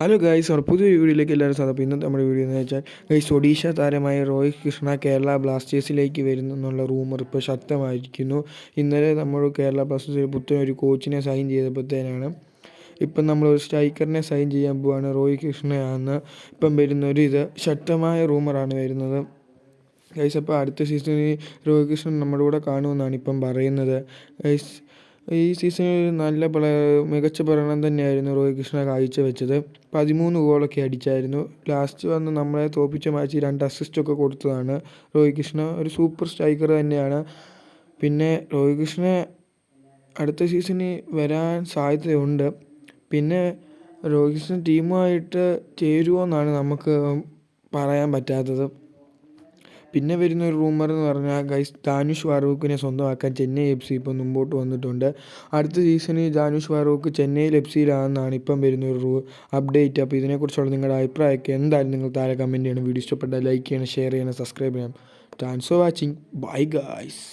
Hello guys നമ്മുടെ പുതിയ വീഡിയോയിലേക്ക് എല്ലാവരും സാധനം ഇന്നത്തെ നമ്മുടെ വീഡിയോ എന്ന് വെച്ചാൽ ഗൈസ് ഒഡീഷ താരമായ രോഹിത് കൃഷ്ണ കേരള ബ്ലാസ്റ്റേഴ്സിലേക്ക് വരുന്നു എന്നുള്ള റൂമർ ഇപ്പോൾ ശക്തമായിരിക്കുന്നു. ഇന്നലെ നമ്മൾ കേരള ബ്ലാസ്റ്റേഴ്സിൽ പുത്തൻ ഒരു കോച്ചിനെ സൈൻ ചെയ്തപ്പോഴത്തേനാണ് ഇപ്പം നമ്മൾ ഒരു സ്ട്രൈക്കറിനെ സൈൻ ചെയ്യാൻ പോവാണ് രോഹിത് കൃഷ്ണയാണെന്ന് ഇപ്പം വരുന്ന ഒരു ഇത് ശക്തമായ റൂമറാണ് വരുന്നത്. ഗൈസ് അപ്പോൾ അടുത്ത സീസണിൽ രോഹിത് കൃഷ്ണൻ നമ്മുടെ കൂടെ കാണുമെന്നാണ് ഇപ്പം പറയുന്നത്. ഗൈസ് ഈ സീസണിൽ നല്ല മികച്ച പ്രകടനം തന്നെയായിരുന്നു രോഹിത് കൃഷ്ണ കാഴ്ചവെച്ചത് പതിമൂന്ന് ഗോളൊക്കെ അടിച്ചായിരുന്നു. ലാസ്റ്റ് വന്ന് നമ്മളെ തോൽപ്പിച്ച മാച്ചിൽ രണ്ട് അസിസ്റ്റൊക്കെ കൊടുത്തതാണ് രോഹിത് കൃഷ്ണ. ഒരു സൂപ്പർ സ്ട്രൈക്കർ തന്നെയാണ്. പിന്നെ രോഹിത് കൃഷ്ണ അടുത്ത സീസണിൽ വരാൻ സാധ്യതയുണ്ട്. പിന്നെ രോഹിത് കൃഷ്ണ ടീമുമായിട്ട് ചേരുമോ എന്നാണ് നമുക്ക് പറയാൻ പറ്റാത്തത്. പിന്നെ വരുന്ന ഒരു റൂമർ എന്ന് പറഞ്ഞാൽ ഗൈസ് ദാനുഷ് ഫാറൂഖിനെ സ്വന്തമാക്കാൻ ചെന്നൈ എഫ് സി ഇപ്പം മുമ്പോട്ട് വന്നിട്ടുണ്ട്. അടുത്ത സീസണിൽ ദാനുഷ് ഫാറൂഖ് ചെന്നൈയിൽ എഫ് സിയിലാണെന്നാണ് ഇപ്പം വരുന്ന ഒരു അപ്ഡേറ്റ് അപ്പോൾ ഇതിനെക്കുറിച്ചുള്ള നിങ്ങളുടെ അഭിപ്രായമൊക്കെ എന്തായാലും നിങ്ങൾ താഴെ കമന്റ് ചെയ്യണം. വീഡിയോ ഇഷ്ടപ്പെട്ടാൽ ലൈക്ക് ചെയ്യണം ഷെയർ ചെയ്യണം സബ്സ്ക്രൈബ് ചെയ്യണം. Thanks for watching bye guys